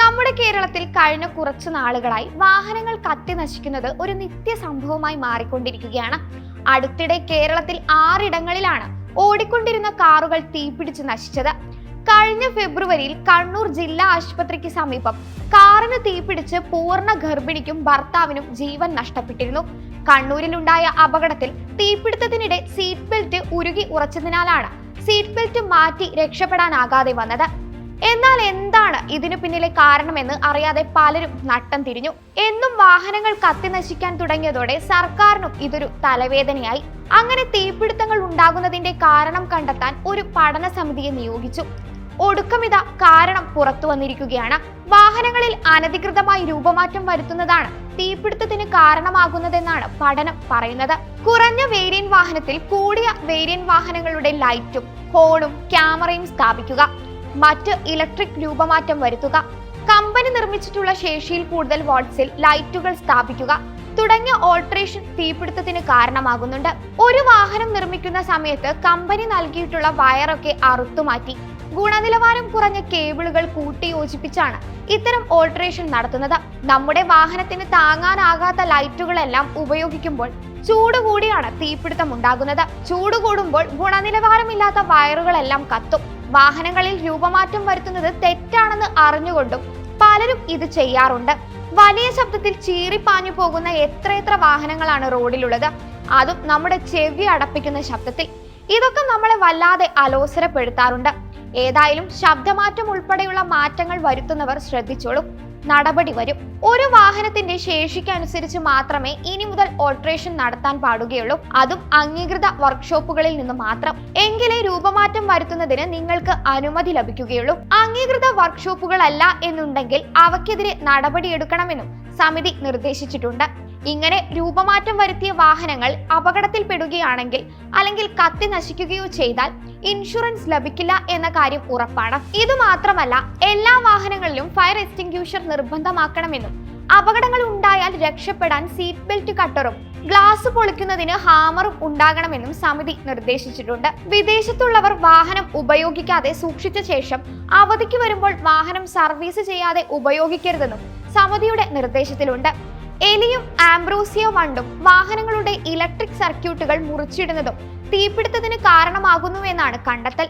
നമ്മുടെ കേരളത്തിൽ കഴിഞ്ഞ കുറച്ചു നാളുകളായി വാഹനങ്ങൾ കത്തി നശിക്കുന്നത് ഒരു നിത്യ സംഭവമായി മാറിക്കൊണ്ടിരിക്കുകയാണ്. അടുത്തിടെ കേരളത്തിൽ ആറിടങ്ങളിലാണ് ഓടിക്കൊണ്ടിരുന്ന കാറുകൾ തീപിടിച്ച് നശിച്ചത്. കഴിഞ്ഞ ഫെബ്രുവരിയിൽ കണ്ണൂർ ജില്ലാ ആശുപത്രിക്ക് സമീപം കാറിന് തീപിടിച്ച് പൂർണ ഗർഭിണിക്കും ഭർത്താവിനും ജീവൻ നഷ്ടപ്പെട്ടിരുന്നു. കണ്ണൂരിലുണ്ടായ അപകടത്തിൽ തീപിടുത്തത്തിനിടെ സീറ്റ് ബെൽറ്റ് ഉരുകി ഉറച്ചതിനാലാണ് സീറ്റ് ബെൽറ്റ് മാറ്റി രക്ഷപ്പെടാനാകാതെ വന്നത്. എന്നാൽ എന്താണ് ഇതിനു പിന്നിലെ കാരണമെന്ന് അറിയാതെ പലരും നട്ടം തിരിഞ്ഞു. എന്നും വാഹനങ്ങൾ കത്തി നശിക്കാൻ തുടങ്ങിയതോടെ സർക്കാരിനും ഇതൊരു തലവേദനയായി. അങ്ങനെ തീപിടുത്തങ്ങൾ ഉണ്ടാകുന്നതിന്റെ കാരണം കണ്ടെത്താൻ ഒരു പഠന സമിതിയെ നിയോഗിച്ചു. ഒടുക്കമിത കാരണം പുറത്തു വന്നിരിക്കുകയാണ്. വാഹനങ്ങളിൽ അനധികൃതമായി രൂപമാറ്റം വരുത്തുന്നതാണ് തീപിടുത്തത്തിന് കാരണമാകുന്നതെന്നാണ് പഠനം പറയുന്നത്. കുറഞ്ഞ വേരിയൻ വാഹനത്തിൽ കൂടിയ വേരിയൻ വാഹനങ്ങളുടെ ലൈറ്റും ഹോണും ക്യാമറയും സ്ഥാപിക്കുക. മറ്റ് ഇലക്ട്രിക് രൂപമാറ്റം വരുത്തുക. കമ്പനി നിർമ്മിച്ചിട്ടുള്ള ശേഷിയിൽ കൂടുതൽ വാട്ട്സിൽ ലൈറ്റുകൾ സ്ഥാപിക്കുക. തുടങ്ങിയ ഓൾട്രേഷൻ തീപിടുത്തത്തിന് കാരണമാകുന്നുണ്ട്. ഒരു വാഹനം നിർമ്മിക്കുന്ന സമയത്ത് കമ്പനി നൽകിയിട്ടുള്ള വയറൊക്കെ അറുത്തുമാറ്റി. ഗുണനിലവാരം കുറഞ്ഞ കേബിളുകൾ കൂട്ടിയോജിപ്പിച്ചാണ് ഇത്തരം ഓൾട്രേഷൻ നടത്തുന്നത്. നമ്മുടെ വാഹനത്തിന് താങ്ങാനാകാത്ത ലൈറ്റുകളെല്ലാം ഉപയോഗിക്കുമ്പോൾ ചൂട് കൂടിയാണ് തീപിടുത്തം ഉണ്ടാകുന്നത്. ചൂട് കൂടുമ്പോൾ ഗുണനിലവാരമില്ലാത്ത വയറുകളെല്ലാം കത്തും. വാഹനങ്ങളിൽ രൂപമാറ്റം വരുത്തുന്നത് തെറ്റാണെന്ന് അറിഞ്ഞുകൊണ്ടും പലരും ഇത് ചെയ്യാറുണ്ട്. വലിയ ശബ്ദത്തിൽ ചീറിപ്പാഞ്ഞു പോകുന്ന എത്രയെത്ര വാഹനങ്ങളാണ് റോഡിലുള്ളത്. അതും നമ്മുടെ ചെവി അടപ്പിക്കുന്ന ശബ്ദത്തിൽ. ഇതൊക്കെ നമ്മളെ വല്ലാതെ അലോസരപ്പെടുത്താറുണ്ട്. ഏതായാലും ശബ്ദമാറ്റം ഉൾപ്പെടെയുള്ള മാറ്റങ്ങൾ വരുത്തുന്നവർ ശ്രദ്ധിച്ചോളും. നടപടി വരും. ഒരു വാഹനത്തിന്റെ ശേഷിക്കനുസരിച്ച് മാത്രമേ ഇനി മുതൽ ഓൾട്രേഷൻ നടത്താൻ പാടുകയുള്ളൂ. അതും അംഗീകൃത വർക്ക്ഷോപ്പുകളിൽ നിന്ന് മാത്രം. എങ്കിലേ രൂപമാറ്റം വരുത്തുന്നതിന് നിങ്ങൾക്ക് അനുമതി ലഭിക്കുകയുള്ളൂ. അംഗീകൃത വർക്ക്ഷോപ്പുകളല്ല എന്നുണ്ടെങ്കിൽ അവയ്ക്കെതിരെ നടപടിയെടുക്കണമെന്നും സമിതി നിർദ്ദേശിച്ചിട്ടുണ്ട്. ഇങ്ങനെ രൂപമാറ്റം വരുത്തിയ വാഹനങ്ങൾ അപകടത്തിൽപ്പെടുകയാണെങ്കിൽ അല്ലെങ്കിൽ കത്തി നശിക്കുകയോ ചെയ്താൽ ഇൻഷുറൻസ് ലഭിക്കില്ല എന്ന കാര്യം ഉറപ്പാണ്. ഇത് മാത്രമല്ല എല്ലാ വാഹനങ്ങളിലും ഫയർ എക്സ്റ്റിംഗ്യൂഷർ നിർബന്ധമാക്കണമെന്നും അപകടങ്ങൾ ഉണ്ടായാൽ രക്ഷപ്പെടാൻ സീറ്റ് ബെൽറ്റ് കട്ടറും ഗ്ലാസ് പൊളിക്കുന്നതിന് ഹാമറും ഉണ്ടാകണമെന്നും സമിതി നിർദ്ദേശിച്ചിട്ടുണ്ട്. വിദേശത്തുള്ളവർ വാഹനം ഉപയോഗിക്കാതെ സൂക്ഷിച്ച ശേഷം അവധിക്ക് വരുമ്പോൾ വാഹനം സർവീസ് ചെയ്യാതെ ഉപയോഗിക്കരുതെന്നും സമിതിയുടെ നിർദ്ദേശത്തിലുണ്ട്. എലിയും ആംബ്രോസിയോ വണ്ടും വാഹനങ്ങളുടെ ഇലക്ട്രിക് സർക്യൂട്ടുകൾ മുറിച്ചിടുന്നതും തീപിടുത്തത്തിന് കാരണമാകുന്നുവെന്നാണ് കണ്ടെത്തൽ.